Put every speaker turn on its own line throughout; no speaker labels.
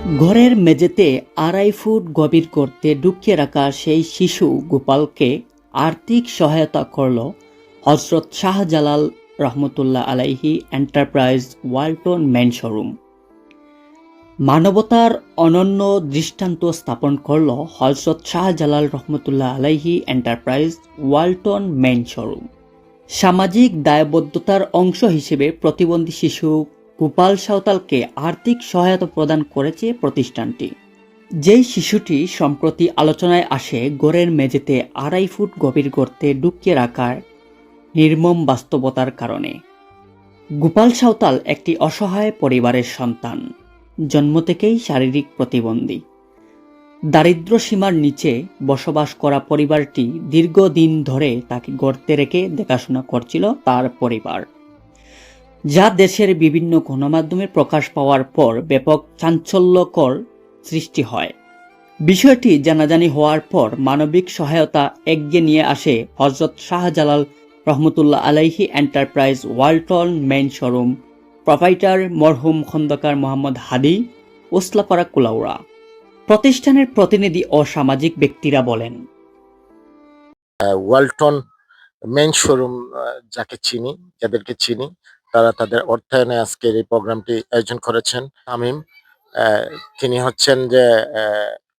ঘরের মেঝেতে আড়াই ফুট গভীর করতে ঢুকিয়ে রাখা সেই শিশু গোপালকে আর্থিক সহায়তা করল হজরত শাহজালাল রহমতুল্লাহ আলাইহি এন্টারপ্রাইজ ওয়ালটন মেন শোরুম। মানবতার অনন্য দৃষ্টান্ত স্থাপন করল হজরত শাহজালাল রহমতুল্লাহ আলাইহি এন্টারপ্রাইজ ওয়ালটন মেন শোরুম। সামাজিক দায়বদ্ধতার অংশ হিসেবে প্রতিবন্ধী শিশু গোপাল সাঁওতালকে আর্থিক সহায়তা প্রদান করেছে প্রতিষ্ঠানটি। যেই শিশুটি সম্প্রতি আলোচনায় আসে গোরের মেঝেতে আড়াই ফুট গভীর গর্তে ডুবকিয়ে রাখার নির্মম বাস্তবতার কারণে। গোপাল সাঁওতাল একটি অসহায় পরিবারের সন্তান। জন্ম থেকেই শারীরিক প্রতিবন্ধী। দারিদ্র সীমার নিচে বসবাস করা পরিবারটি দীর্ঘদিন ধরে তাকে গর্তে রেখে দেখাশোনা করছিল তার পরিবার। যা দেশের বিভিন্ন গণমাধ্যমে প্রকাশ পাওয়ার পর ব্যাপক চাঞ্চল্যকর সৃষ্টি হয়। বিষয়টি জানাজানি হওয়ার পর মানবিক সহায়তা এগিয়ে নিয়ে আসে হজরত শাহজালাল রহমতুল্লাহ আলাইহি enterprise Walton main showroom, provider মরহুম খন্দকার মোহাম্মদ হাদি, ওসলাপাড়া কুলাউড়া। প্রতিষ্ঠানের প্রতিনিধি ও সামাজিক ব্যক্তিরা বলেন
ওয়ালটন মেন শোরুম যাকে চিনি, যাদেরকে চিনি তারা তাদের অর্থায়নে আজকের এই প্রোগ্রামটি আয়োজন করেছেন। তামিম তিনি হচ্ছেন যে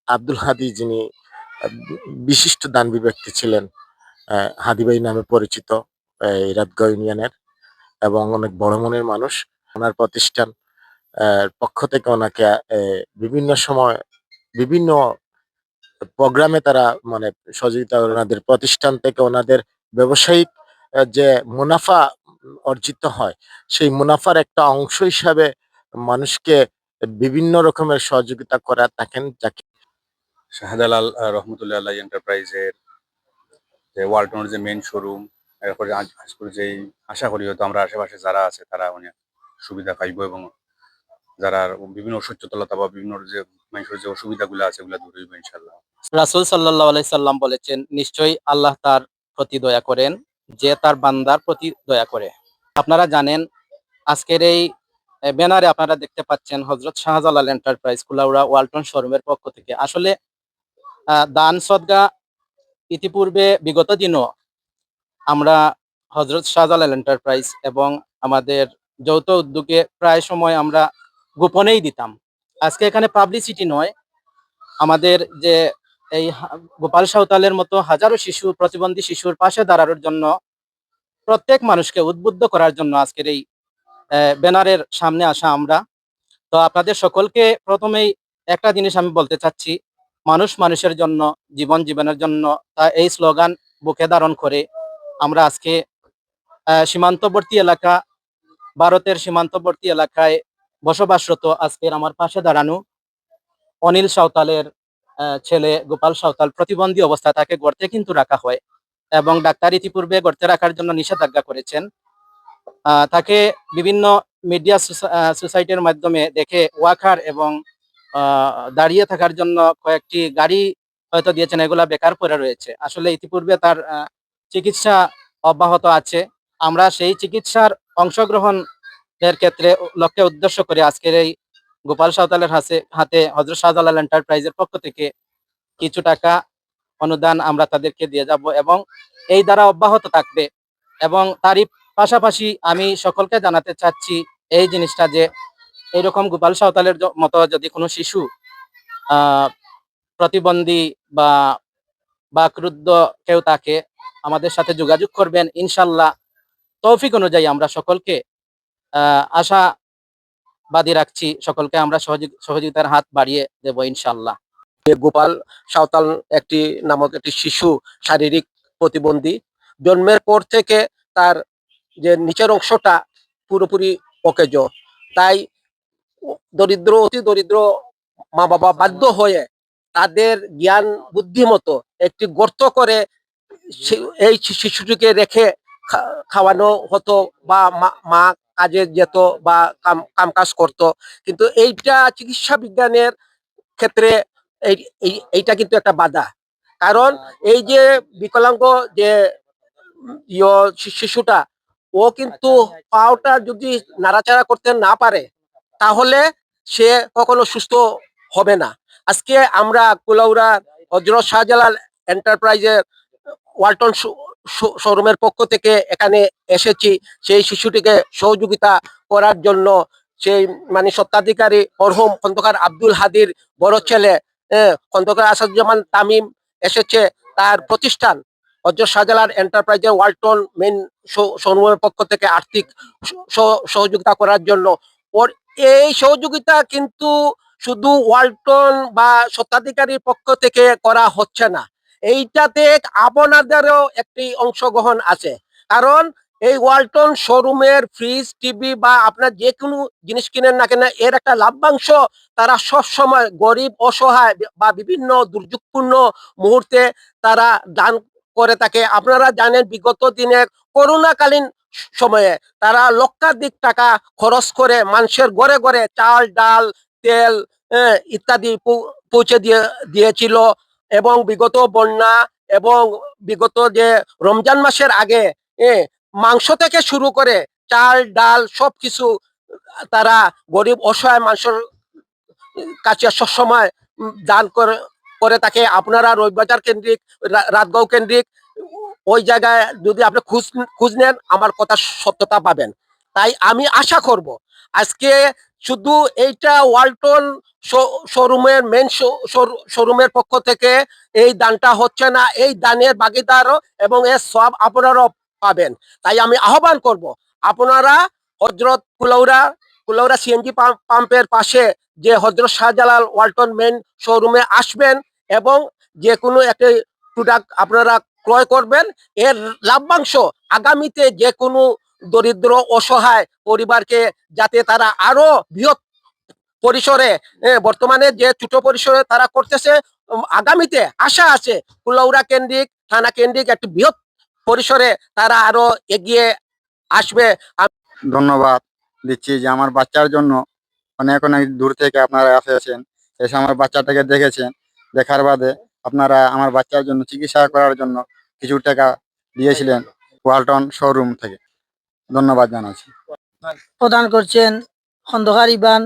আব্দুল হাদি যিনি বিশিষ্ট দানবী ব্যক্তি ছিলেন আহ, হাদি নামে পরিচিত এই রাতগাঁও ইউনিয়নের এবং অনেক বড় মনের মানুষ। ওনার প্রতিষ্ঠান পক্ষ থেকে ওনাকে বিভিন্ন সময় বিভিন্ন প্রোগ্রামে তারা মানে সহযোগিতা ওনাদের প্রতিষ্ঠান থেকে ওনাদের ব্যবসায়িক যে মুনাফা অর্জিত হয়। সেই মুনাফার একটা অংশ হিসাবে মানুষকে বিভিন্ন রকমের সহযোগিতা করা থাকেন যাকে
শাহজালাল আহ, রহমতুল্লাহ আল্লাহ এন্টারপ্রাইজের যে ওয়ালটনের যে মেন শোরুম এরপরে যেই আশা করি হয়তো আমরা আশেপাশে যারা আছে তারা অনেক সুবিধা পাইব এবং যারা বিভিন্ন অসচ্ছলতা বা বিভিন্ন যে মানুষের যে অসুবিধাগুলো আছে ওগুলো দূর হইব ইনশাল্লাহ
রাসুল সাল্লাহ আলাইসাল্লাম বলেছেন নিশ্চয়ই আল্লাহ তার প্রতি দয়া করেন। যে তার বান্দার প্রতি দয়া করে। আপনারা জানেন, আজকের এই ব্যানারে আপনারা দেখতে পাচ্ছেন হজরত শাহজালাল এন্টারপ্রাইজ কুলাউড়া ওয়ালটন শোরুমের পক্ষ থেকে। আসলে দান সদগা ইতিপূর্বে বিগত দিনও আমরা হজরত শাহজালাল এন্টারপ্রাইজ এবং আমাদের যৌথ উদ্যোগে প্রায় সময় আমরা গোপনেই দিতাম। আজকে এখানে পাবলিসিটি নয়, আমাদের যে এই গোপাল সাঁওতালের মতো হাজারো শিশু, প্রতিবন্ধী শিশুর পাশে দাঁড়ানোর জন্য, প্রত্যেক মানুষকে উদ্বুদ্ধ করার জন্য আজকের এই ব্যানারের সামনে আসা আমরা। তো আপনাদের সকলকে প্রথমেই একটা জিনিস আমি বলতে চাচ্ছি, মানুষ মানুষের জন্য, জীবন জীবনের জন্য, তা এই স্লোগান বুকে ধারণ করে আমরা আজকে সীমান্তবর্তী এলাকা, ভারতের সীমান্তবর্তী এলাকায় বসবাসরত আজকের আমার পাশে দাঁড়ানো অনিল সাঁওতালের ছেলে গোপাল সাঁওতাল প্রতিবন্ধী অবস্থা তাকে গর্তে কিন্তু রাখা হয় এবং ডাক্তার ইতিপূর্বে গর্তে রাখার জন্য নিষেধাজ্ঞা করেছেন। তাকে বিভিন্ন মিডিয়া সোসাইটির মাধ্যমে দেখে ওয়াকার এবং দাঁড়িয়ে থাকার জন্য কয়েকটি গাড়ি হয়তো দিয়েছেন, এগুলা বেকার পড়ে রয়েছে। আসলে ইতিপূর্বে তার চিকিৎসা অব্যাহত আছে। আমরা সেই চিকিৎসার অংশগ্রহণ এর ক্ষেত্রে লক্ষ্যে উদ্দেশ্য করে আজকের এই গোপাল সাঁওতালের হাতে হাতে হজরত শাহজালাল এন্টারপ্রাইজের পক্ষ থেকে কিছু টাকা অনুদান আমরা তাদেরকে দিয়ে যাব এবং এই দ্বারা অব্যাহত থাকবে এবং তারই পাশাপাশি আমি সকলকে জানাতে চাচ্ছি এই জিনিসটা যে এইরকম গোপাল সাঁওতালের মতো যদি কোনো শিশু প্রতিবন্ধী বা বা ক্রুদ্ধ কেউ তাকে আমাদের সাথে যোগাযোগ করবেন, ইনশাল্লাহ। তৌফিক অনুযায়ী আমরা সকলকে আহ আশাবাদী রাখছি। সকলকে আমরা সহযোগি- সহযোগিতার হাত বাড়িয়ে দেব ইনশাল্লাহ
গোপাল সাঁওতাল একটি নামক একটি শিশু শারীরিক প্রতিবন্ধী। জন্মের পর থেকে তার যে নিচের অংশটা পুরোপুরি অকেজ। তাই দরিদ্র, অতি দরিদ্র মা বাবা বাধ্য হয়ে তাদের জ্ঞান বুদ্ধি মতো একটি গর্ত করে এই শিশুটিকে রেখে খাওয়ানো হতো বা মা কাজে যেত বা কাম কাজ করতো। কিন্তু এইটা চিকিৎসা বিজ্ঞানের ক্ষেত্রে এই, এই- এইটা কিন্তু একটা বাধা। কারণ এই যে বিকলাঙ্গ যে শিশুটা, ও কিন্তু পাওটা যদি নাড়াচাড়া করতে না পারে, তাহলে সে কখনো সুস্থ হবে না। আজকে আমরা কুলাউড়া হজরত শাহজালাল এন্টারপ্রাইজের ওয়ালটন শোরুমের পক্ষ থেকে এখানে এসেছি। সেই শিশুটিকে সহযোগিতা করার জন্য সেই মানে সত্ত্বাধিকারী মরহুম খন্দকার আব্দুল হাদির বড় ছেলে খন্দকার আসাদুজ্জামান তামিম এসেছে তার প্রতিষ্ঠান। হজরত শাহজালাল এন্টারপ্রাইজের ওয়ালটন মেন শোরুমের পক্ষ থেকে আর্থিক সহযোগিতা করার জন্য। ওর এই সহযোগিতা কিন্তু শুধু ওয়ালটন বা স্বত্বাধিকারীর পক্ষ থেকে করা হচ্ছে না। এইটাতে আপনাদেরও একটি অংশগ্রহণ আছে। কারণ এই ওয়ালটন শোরুমের ফ্রিজ, টিভি বা আপনার যে কোনো জিনিস কিনেন না কেন, এর একটা লাভ্যাংশ তারা সবসময় গরিব, অসহায় বা বিভিন্ন দুর্যোগপূর্ণ মুহূর্তে তারা দান করে থাকে। আপনারা জানেন বিগত দিনে করোনাকালীন সময়ে তারা লক্ষাধিক টাকা খরচ করে মানুষের ঘরে ঘরে চাল, ডাল, তেল ইত্যাদি পৌঁছে দিয়ে, দিয়েছিল। এবং বিগত বন্যা এবং বিগত যে রমজান মাসের আগে মাংস থেকে শুরু করে চাল, ডাল সব কিছু তারা গরিব, অসহায় মানুষের কাছে সবসময় দান করে করে থাকে। আপনারা রবিবাজার কেন্দ্রিক রাতগাঁও কেন্দ্রিক, ওই জায়গায় যদি আপনি খুঁজ খুঁজ নেন, আমার কথা সত্যতা পাবেন। তাই আমি আশা করব, আজকে শুধু এইটা ওয়ালটন শোরুমের মেন শোরুমের পক্ষ থেকে এই দানটা হচ্ছে না, এই দানের ভাগিদারও এবং এর সব আপনারাও পাবেন। তাই আমি আহ্বান করব, আপনারা হজরত কুলাউড়া কুলাউড়া সিএনজি পাম্পের পাশে যে হজরত শাহজালাল ওয়ালটন মেন শোরুমে আসবেন এবং যে কোনো একটি প্রোডাক্ট আপনারা ক্রয় করবেন, এর লাভ্যাংশ আগামীতে যে কোনো দরিদ্র, অসহায় পরিবারকে যাতে তারা আরও বৃহৎ পরিসরে বর্তমানে যে ছোট পরিসরে তারা করতেছে আগামীতে আশা আছে কুলাউড়া কেন্দ্রিক, থানা কেন্দ্রিক একটি বৃহৎ পরিসরে তারা আরও এগিয়ে আসবে।
ধন্যবাদ দিচ্ছি যে আমার বাচ্চার জন্য অনেক অনেক দূর থেকে আপনারা এসেছেন এসে আমার বাচ্চাটাকে দেখেছেন, দেখার বাদে আপনারা আমার বাচ্চার জন্য চিকিৎসা করার জন্য কিছু টাকা দিয়েছিলেন ওয়ালটন শোরুম থেকে। ধন্যবাদ জানাচ্ছি।
প্রদান করছেন খন্দকার ইবান